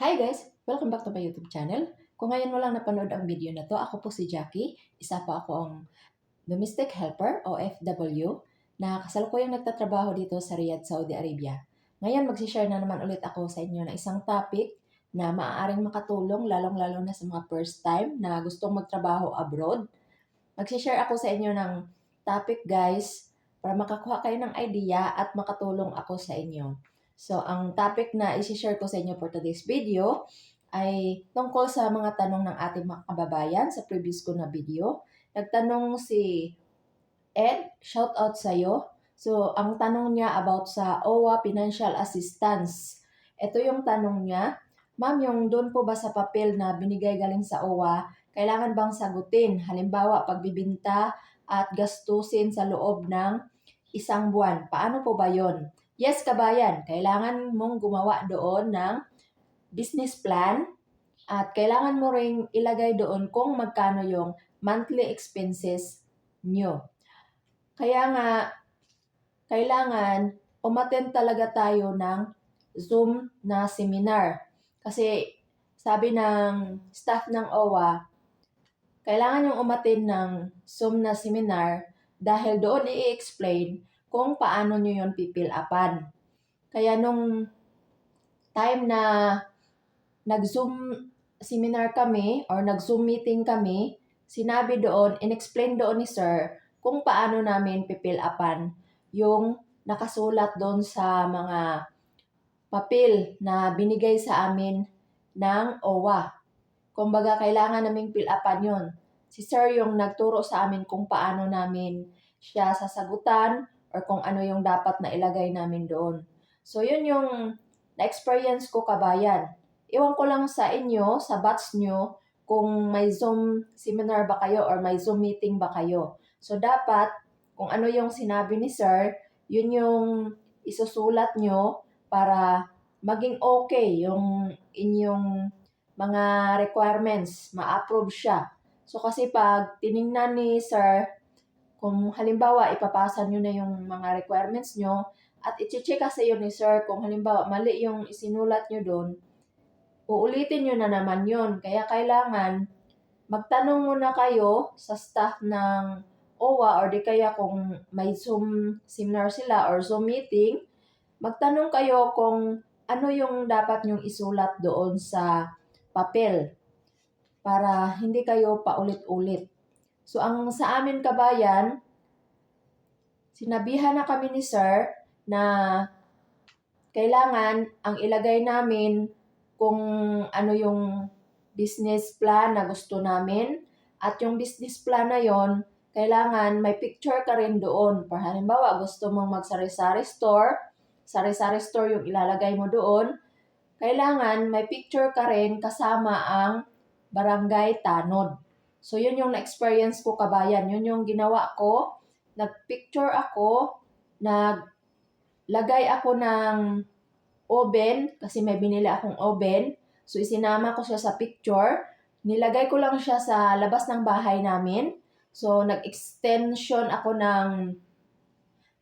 Hi guys! Welcome back to my YouTube channel. Kung ngayon mo lang napanood ang video na to, ako po si Jackie. Isa po ako ang domestic helper o FW na kasalukuyang nagtatrabaho dito sa Riyadh, Saudi Arabia. Ngayon magsishare na naman ulit ako sa inyo ng isang topic na maaaring makatulong lalong-lalo na sa mga first time na gustong magtrabaho abroad. Magsishare ako sa inyo ng topic guys para makakuha kayo ng idea at makatulong ako sa inyo. So, ang topic na isi-share ko sa inyo for today's video ay tungkol sa mga tanong ng ating mga kababayan sa previous ko na video. Nagtanong si Ed, shout out sa iyo. So, ang tanong niya about sa OWA Financial Assistance. Ito yung tanong niya. Ma'am, yung doon po ba sa papel na binigay galing sa OWA, kailangan bang sagutin? Halimbawa, pagbibinta at gastusin sa loob ng isang buwan. Paano po ba yon? Yes, kabayan, kailangan mong gumawa doon ng business plan at kailangan mo ring ilagay doon kung magkano yung monthly expenses nyo. Kaya nga, kailangan umattend talaga tayo ng Zoom na seminar. Kasi sabi ng staff ng OWA, kailangan yung umattend ng Zoom na seminar dahil doon i-explain kung paano nyo yun pipil-upan. Kaya nung time na nag-Zoom seminar kami or nag-Zoom meeting kami, sinabi doon, in-explain doon ni sir kung paano namin pipil-upan yung nakasulat doon sa mga papel na binigay sa amin ng OWA. Kumbaga, kailangan naming fill-upan yun. Si sir yung nagturo sa amin kung paano namin siya sasagutan or kung ano yung dapat na ilagay namin doon. So, yun yung na-experience ko kabayan. Iwan ko lang sa inyo, sa batch nyo, kung may Zoom seminar ba kayo or may Zoom meeting ba kayo. So, dapat, kung ano yung sinabi ni sir, yun yung isusulat nyo para maging okay yung inyong mga requirements, ma-approve siya. So, kasi pag tiningnan ni sir, kung halimbawa ipapasa nyo na yung mga requirements nyo, at i-check kasi yun ni sir kung halimbawa mali yung isinulat nyo doon, uulitin nyo na naman yun. Kaya kailangan magtanong muna kayo sa staff ng OWA or di kaya kung may Zoom seminar sila or Zoom meeting, magtanong kayo kung ano yung dapat nyong isulat doon sa papel para hindi kayo paulit-ulit. So, ang sa amin kabayan, sinabihan na kami ni sir na kailangan ang ilagay namin kung ano yung business plan na gusto namin at yung business plan na yon kailangan may picture ka rin doon. Para halimbawa, gusto mong mag-sari-sari store, sari-sari store yung ilalagay mo doon, kailangan may picture ka rin kasama ang barangay tanod. So, yun yung na-experience ko kabayan. Yun yung ginawa ko. Nag-picture ako, naglagay ako ng oven, kasi may binili akong oven. So, isinama ko siya sa picture. Nilagay ko lang siya sa labas ng bahay namin. So, nag-extension ako ng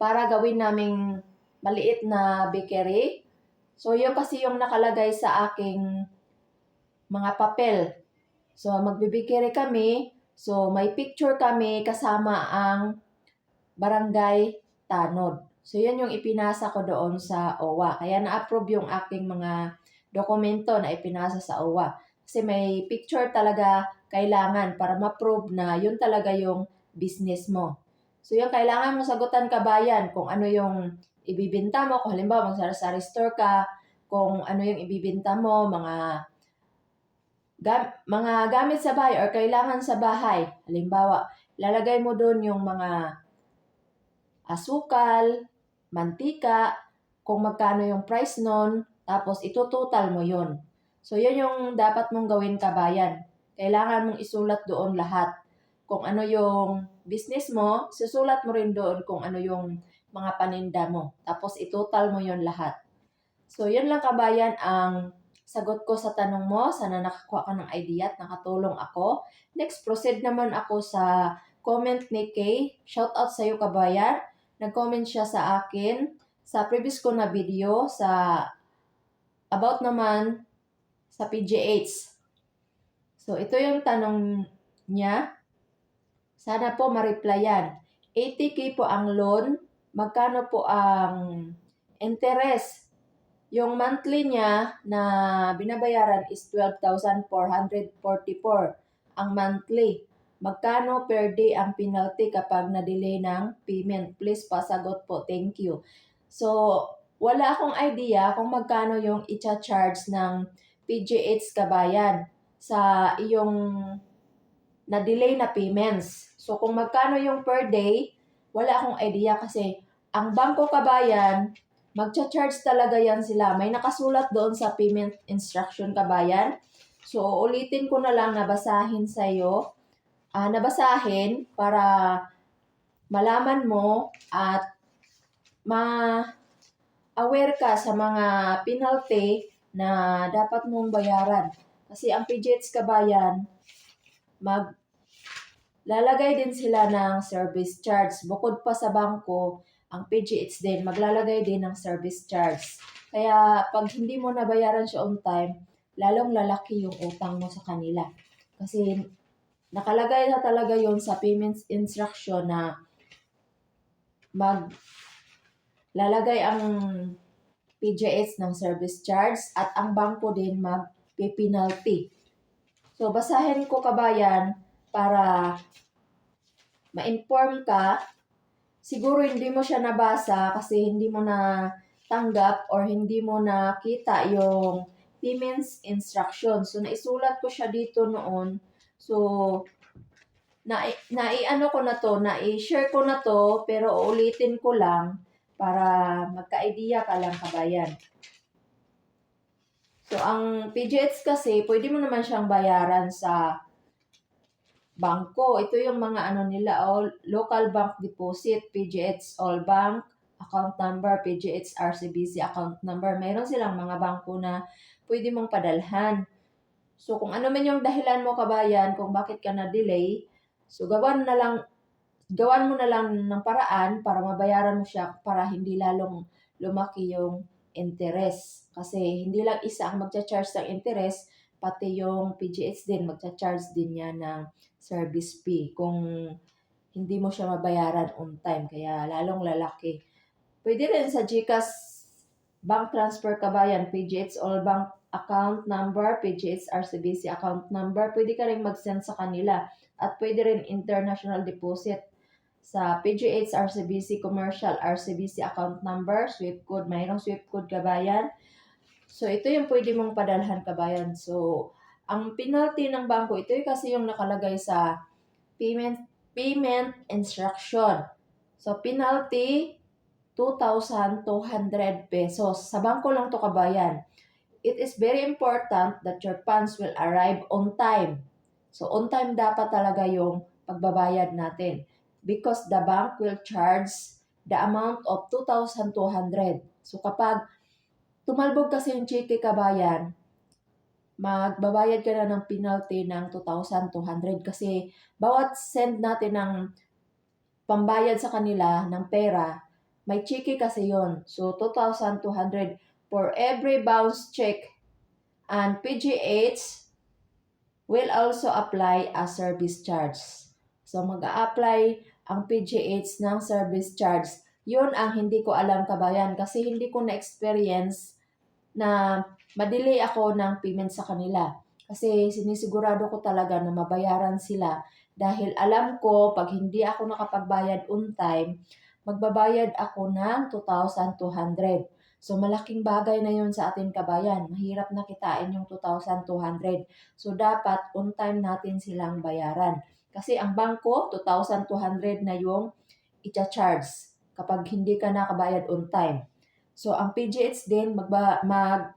para gawin naming maliit na bakery. So, yun kasi yung nakalagay sa aking mga papel. So, magbibikiri kami. So, may picture kami kasama ang barangay Tanod. So, yan yung ipinasa ko doon sa OWA. Kaya na-approve yung aking mga dokumento na ipinasa sa OWA. Kasi may picture talaga kailangan para ma-prove na yun talaga yung business mo. So, yung kailangan mo sagutan kabayan kung ano yung ibibinta mo. Kung halimbawa, mag-sari store ka, kung ano yung ibibinta mo, mga gam, mga gamit sa bahay or kailangan sa bahay. Halimbawa, lalagay mo doon yung mga asukal, mantika, kung magkano yung price nun, tapos itutotal mo yun. So, yun yung dapat mong gawin kabayan. Kailangan mong isulat doon lahat. Kung ano yung business mo, susulat mo rin doon kung ano yung mga paninda mo. Tapos itotal mo yun lahat. So, yun lang kabayan ang sagot ko sa tanong mo. Sana nakakuha ka ng idea at nakatulong ako. Next, proceed naman ako sa comment ni Kay. Shout out sa iyo kabayan. Nag-comment siya sa akin sa previous ko na video sa about naman sa PGH. So, ito yung tanong niya. Sana po ma-replyan. 80k po ang loan. Magkano po ang interest? Yung monthly niya na binabayaran is 12,444 ang monthly. Magkano per day ang penalty kapag na-delay ng payment? Please pasagot po. Thank you. So, wala akong idea kung magkano yung i-charge ng PGH Kabayan sa iyong na-delay na payments. So, kung magkano yung per day, wala akong idea kasi ang Bangko Kabayan, magcha-charge talaga yan sila. May nakasulat doon sa payment instruction Kabayan. So, ulitin ko na lang na basahin sa iyo. ah nabasahin para malaman mo at ma-aware ka sa mga penalty na dapat mong bayaran. Kasi ang PGH Kabayan, mag lalagay din sila ng service charge. Bukod pa sa bangko, ang PGH din, maglalagay din ng service charge. Kaya pag hindi mo nabayaran siya on time, lalong lalaki yung utang mo sa kanila. Kasi nakalagay na talaga yon sa payments instruction na mag lalagay ang PGH ng service charge at ang bangko din mag-penalty. So, basahin ko kabayan para ma-inform ka. Siguro hindi mo siya nabasa kasi hindi mo na tanggap or hindi mo nakita yung payments instruction. So, naisulat ko siya dito noon. So, na, nai-ano ko na to, na-share ko na to, pero uulitin ko lang para magka-idea ka lang kabayan. So, ang PGX kasi, pwede mo naman siyang bayaran sa bangko. Ito yung mga ano nila, all, local bank deposit, PGX All Bank, account number, PGX RCBC account number. Meron silang mga bangko na pwede mong padalhan. So, kung ano man yung dahilan mo, kabayan, kung bakit ka na-delay, so gawan na lang, gawan mo na lang ng paraan para mabayaran mo siya para hindi lalong lumaki yung interest. Kasi hindi lang isa ang magcha-charge ng interest, pati yung PGH din, magcha-charge din niya ng service fee kung hindi mo siya mabayaran on time. Kaya lalong lalaki. Pwede rin sa GCash bank transfer kabayan, PGH All Bank account number, PGH RCBC account number. Pwede ka rin mag-send sa kanila. At pwede rin international deposit sa PGH RCBC Commercial RCBC account number, SWIFT code, mayroong SWIFT code kabayan. So, ito yung pwede mong padalhan kabayan. So, ang penalty ng bangko, ito yung kasi yung nakalagay sa payment payment instruction. So, penalty, 2,200 pesos. Sa bangko lang to kabayan. It is very important that your funds will arrive on time. So, on time dapat talaga yung pagbabayad natin because the bank will charge the amount of 2,200. So, kapag tumalbog kasi yung cheque kabayan, magbabayad ka na ng penalty ng 2,200 kasi bawat send natin ng pambayad sa kanila ng pera, may cheque kasi yon So, 2,200 for every bounce check. And PGH will also apply a service charge. So, mag-a-apply ang PGH ng service charge. Yun ang hindi ko alam kabayan kasi hindi ko na-experience na madelay ako ng payment sa kanila. Kasi sinisigurado ko talaga na mabayaran sila dahil alam ko pag hindi ako nakapagbayad on time, magbabayad ako ng 2,200. So malaking bagay na yun sa ating kabayan. Mahirap na kitain yung 2,200. So dapat on time natin silang bayaran. Kasi ang bangko, 2,200 na yung i-charge kapag hindi ka nakabayad on time. So ang PGH din, magba, mag,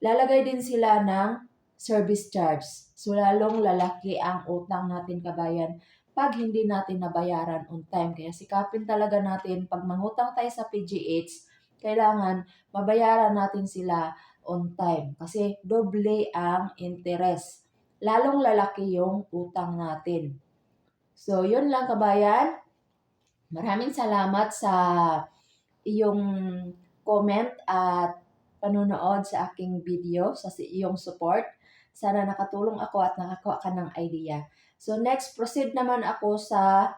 lalagay din sila ng service charge. So lalong lalaki ang utang natin kabayan pag hindi natin nabayaran on time. Kaya sikapin talaga natin pag mangutang tayo sa PGH, kailangan mabayaran natin sila on time kasi doble ang interest. Lalong lalaki yung utang natin. So, yun lang kabayan. Maraming salamat sa iyong comment at panunood sa aking video, sa iyong support. Sana nakatulong ako at nakakuha ka ng idea. So next, proceed naman ako sa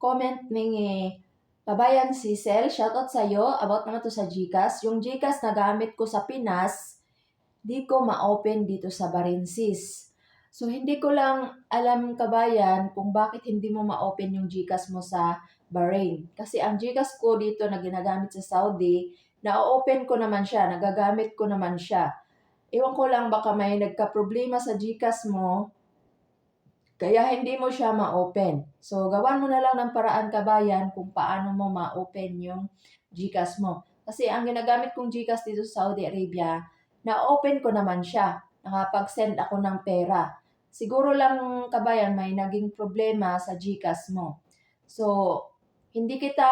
comment ni Kabayan Cecil. Shoutout sa iyo. About naman to sa Gcash. Yung Gcash na gamit ko sa Pinas, di ko ma-open dito sa Barinsis. So, hindi ko lang alam kabayan kung bakit hindi mo ma-open yung Gcash mo sa Bahrain. Kasi ang Gcash ko dito na ginagamit sa Saudi, na-open ko naman siya, nagagamit ko naman siya. Ewan ko lang baka may nagka-problema sa Gcash mo, kaya hindi mo siya ma-open. So, gawan mo na lang ng paraan kabayan kung paano mo ma-open yung Gcash mo. Kasi ang ginagamit kong Gcash dito sa Saudi Arabia, na-open ko naman siya. Nakapag-send ako ng pera. Siguro lang kabayan may naging problema sa Gcash mo. So, hindi kita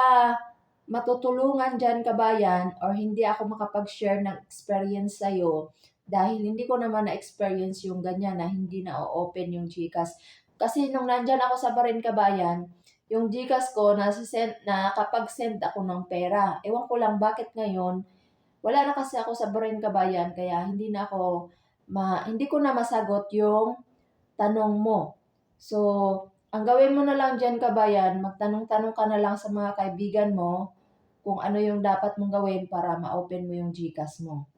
matutulungan dyan kabayan or hindi ako makapag-share ng experience sa'yo dahil hindi ko naman na-experience yung ganyan na hindi na-open yung Gcash. Kasi nung nandyan ako sa Barin Kabayan, yung Gcash ko, nasisend, nakapag-send ako ng pera. Ewan ko lang bakit ngayon, wala na kasi ako sa Barin Kabayan, kaya hindi na ako, ma, hindi ko na masagot yung tanong mo. So, ang gawin mo na lang dyan kabayan, magtanong-tanong ka na lang sa mga kaibigan mo kung ano yung dapat mong gawin para ma-open mo yung Gcash mo.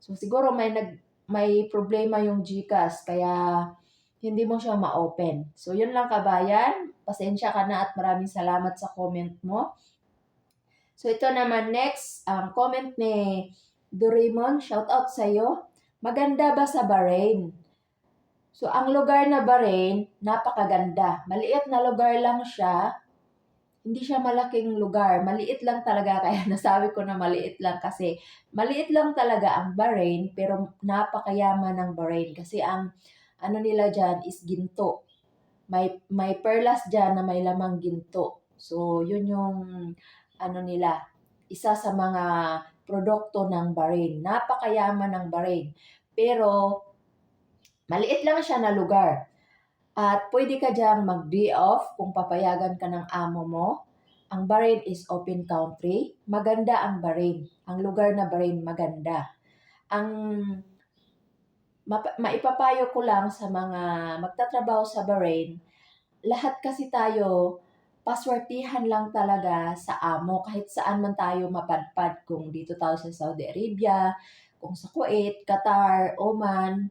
So siguro may nag may problema yung GCash kaya hindi mo siya ma-open. So yun lang kabayan. Pasensya ka na at maraming salamat sa comment mo. So ito naman next, ang comment ni Doraemon, shout out sa iyo. Maganda ba sa Bahrain? So ang lugar na Bahrain, napakaganda. Maliit na lugar lang siya. Hindi siya malaking lugar. Maliit lang talaga kaya nasabi ko na maliit lang kasi maliit lang talaga ang Bahrain pero napakayaman ng Bahrain kasi ang ano nila dyan is ginto. May, may perlas dyan na may lamang ginto. So, yun yung ano nila, isa sa mga produkto ng Bahrain. Napakayaman ng Bahrain. Pero, maliit lang siya na lugar. At pwede ka diyang mag-day off kung papayagan ka ng amo mo. Ang Bahrain is open country. Maganda ang Bahrain. Ang lugar na Bahrain maganda. Ang mapa- maipapayo ko lang sa mga magtatrabaho sa Bahrain, lahat kasi tayo paswertihan lang talaga sa amo kahit saan man tayo mapadpad kung dito tayo sa Saudi Arabia, kung sa Kuwait, Qatar, Oman,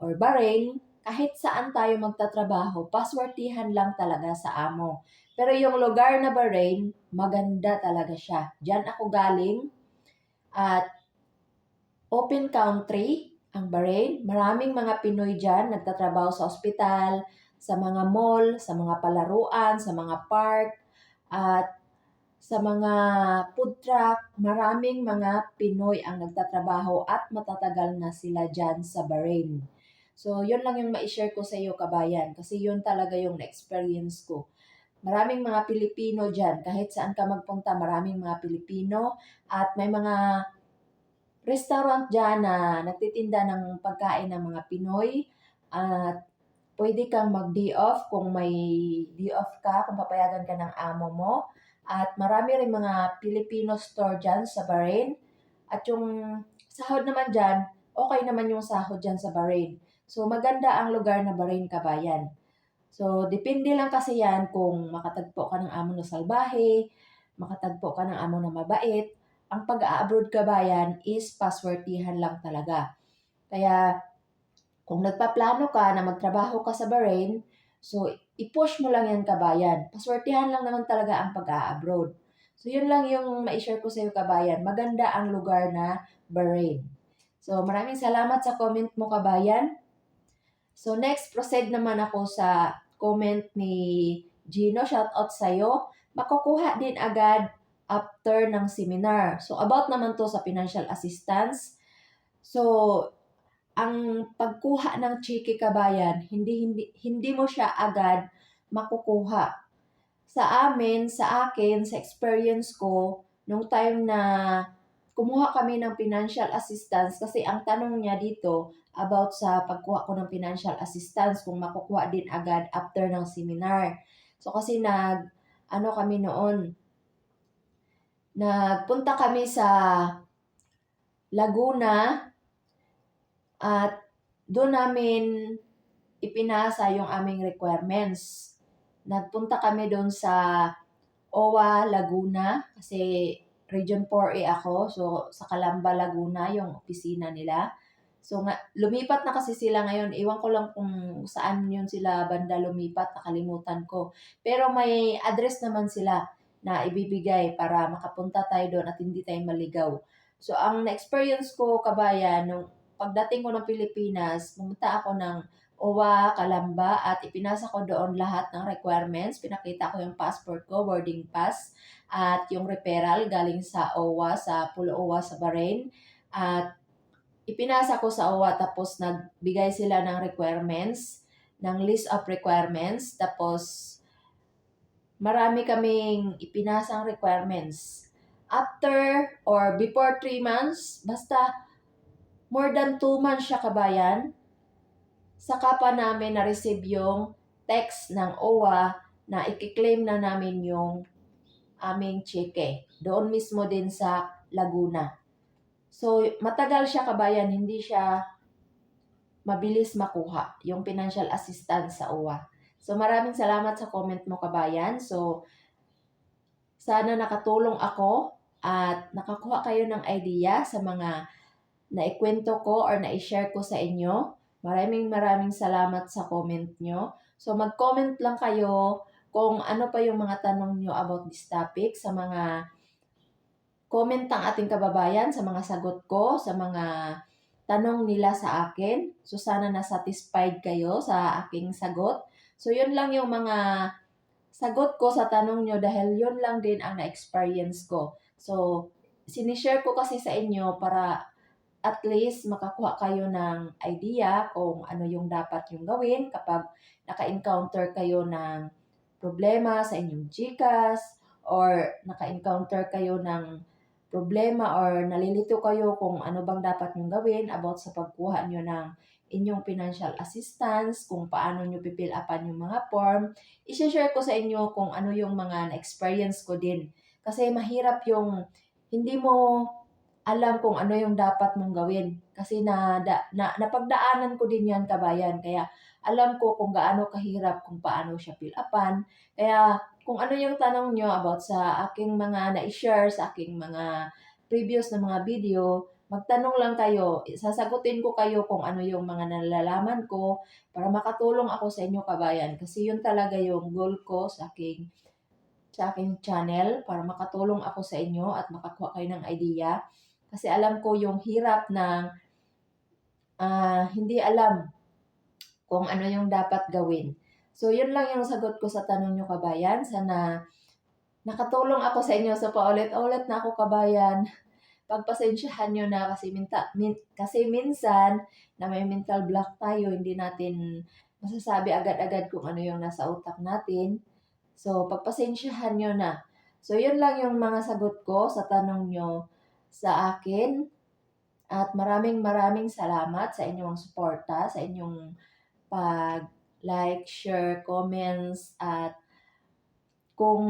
or Bahrain, kahit saan tayo magtatrabaho, paswertihan lang talaga sa amo. Pero yung lugar na Bahrain, maganda talaga siya. Diyan ako galing at open country ang Bahrain. Maraming mga Pinoy dyan nagtatrabaho sa ospital, sa mga mall, sa mga palaruan, sa mga park, at sa mga food truck. Maraming mga Pinoy ang nagtatrabaho at matatagal na sila dyan sa Bahrain. So, yun lang yung ma-share ko sa iyo, kabayan. Kasi yun talaga yung na-experience ko. Maraming mga Pilipino dyan. Kahit saan ka magpunta, maraming mga Pilipino. At may mga restaurant dyan na nagtitinda ng pagkain ng mga Pinoy. At pwede kang mag-day off kung may day off ka, kung papayagan ka ng amo mo. At marami rin mga Filipino store dyan sa Bahrain. At yung sahod naman dyan, okay naman yung sahod dyan sa Bahrain. So, maganda ang lugar na Bahrain Kabayan. So, depende lang kasi yan kung makatagpo ka ng amo na salbahe, makatagpo ka ng amo na mabait. Ang pag-a-abroad kabayan is paswertihan lang talaga. Kaya, kung nagpaplano ka na magtrabaho ka sa Bahrain, so, i-push mo lang yan kabayan. Paswertihan lang naman talaga ang pag-a-abroad. So, yun lang yung ma-share ko sa iyo kabayan. Maganda ang lugar na Bahrain. So, maraming salamat sa comment mo kabayan. So, next, proceed naman ako sa comment ni Gino. Shout out sa'yo. Makukuha din agad after ng seminar. So, about naman to sa financial assistance. So, ang pagkuha ng cheque kabayan, hindi, hindi, hindi mo siya agad makukuha. Sa amin, sa akin, sa experience ko, nung time na kumuha kami ng financial assistance, kasi ang tanong niya dito, about sa pagkuha ko ng financial assistance kung makukuha din agad after ng seminar. So kasi nag ano kami noon nagpunta kami sa Laguna at doon namin ipinasa yung aming requirements. Nagpunta kami doon sa OWA Laguna kasi Region 4A ako. So, sa Calamba, Laguna yung opisina nila. So, nga, lumipat na kasi sila ngayon. Iwan ko lang kung saan yun sila banda lumipat. Nakalimutan ko. Pero may address naman sila na ibibigay para makapunta tayo doon at hindi tayo maligaw. So, ang na-experience ko, kabayan, nung pagdating ko ng Pilipinas, pumunta ako ng OWA, Calamba, at ipinasa ko doon lahat ng requirements. Pinakita ko yung passport ko, boarding pass, at yung referral galing sa OWA, sa Pulo OWA sa Bahrain. At ipinasa ko sa OWA tapos nagbigay sila ng requirements, ng list of requirements. Tapos marami kaming ipinasang requirements. After or before 3 months, basta more than 2 months siya kabayan, saka pa namin na-receive yung text ng OWA na ikiklaim na namin yung aming cheque. Doon mismo din sa Laguna. So, matagal siya kabayan, hindi siya mabilis makuha yung financial assistance sa OWA. So, maraming salamat sa comment mo kabayan. So, sana nakatulong ako at nakakuha kayo ng idea sa mga naikwento ko or na-share ko sa inyo. Maraming maraming salamat sa comment nyo. So, mag-comment lang kayo kung ano pa yung mga tanong nyo about this topic sa mga comment ng ating kababayan, sa mga sagot ko, sa mga tanong nila sa akin. So, sana na-satisfied kayo sa aking sagot. So, yun lang yung mga sagot ko sa tanong nyo dahil yun lang din ang na-experience ko. So, sinishare ko kasi sa inyo para at least makakuha kayo ng idea kung ano yung dapat yung gawin kapag naka-encounter kayo ng problema sa inyong GCash or naka-encounter kayo ng problema or nalilito kayo kung ano bang dapat yung gawin about sa pagkuha nyo ng inyong financial assistance, kung paano nyo pipil upan yung mga form. I-share ko sa inyo kung ano yung mga na-experience ko din. Kasi mahirap yung hindi mo alam kung ano yung dapat mong gawin. Kasi na, da, na napagdaanan ko din yan kabayan. Kaya alam ko kung gaano kahirap kung paano siya fill upan. Kaya kung ano yung tanong nyo about sa aking mga na-share, sa aking mga previous na mga video, magtanong lang kayo. Sasagutin ko kayo kung ano yung mga nalalaman ko para makatulong ako sa inyo kabayan. Kasi yun talaga yung goal ko sa aking sa aking channel para makatulong ako sa inyo at makakuha kayo ng idea kasi alam ko yung hirap ng uh, hindi alam kung ano yung dapat gawin. So, yun lang yung sagot ko sa tanong nyo, kabayan. Sana nakatulong ako sa inyo. So, paulit-ulit na ako, kabayan. Pagpasensyahan nyo na kasi, minta, min, kasi minsan na may mental block tayo, hindi natin masasabi agad-agad kung ano yung nasa utak natin. So, pagpasensyahan nyo na. So, yun lang yung mga sagot ko sa tanong nyo sa akin. At maraming maraming salamat sa inyong suporta, sa inyong pag-like, share, comments, at kung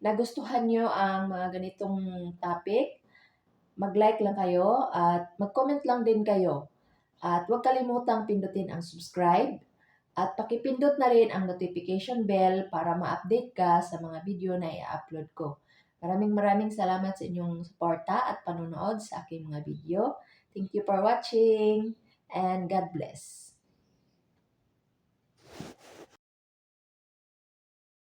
nagustuhan nyo ang mga ganitong topic, mag-like lang kayo at mag-comment lang din kayo. At huwag kalimutang pindutin ang subscribe at pakipindot na rin ang notification bell para ma-update ka sa mga video na i-upload ko. Maraming maraming salamat sa inyong suporta at panonood sa aking mga video. Thank you for watching and God bless.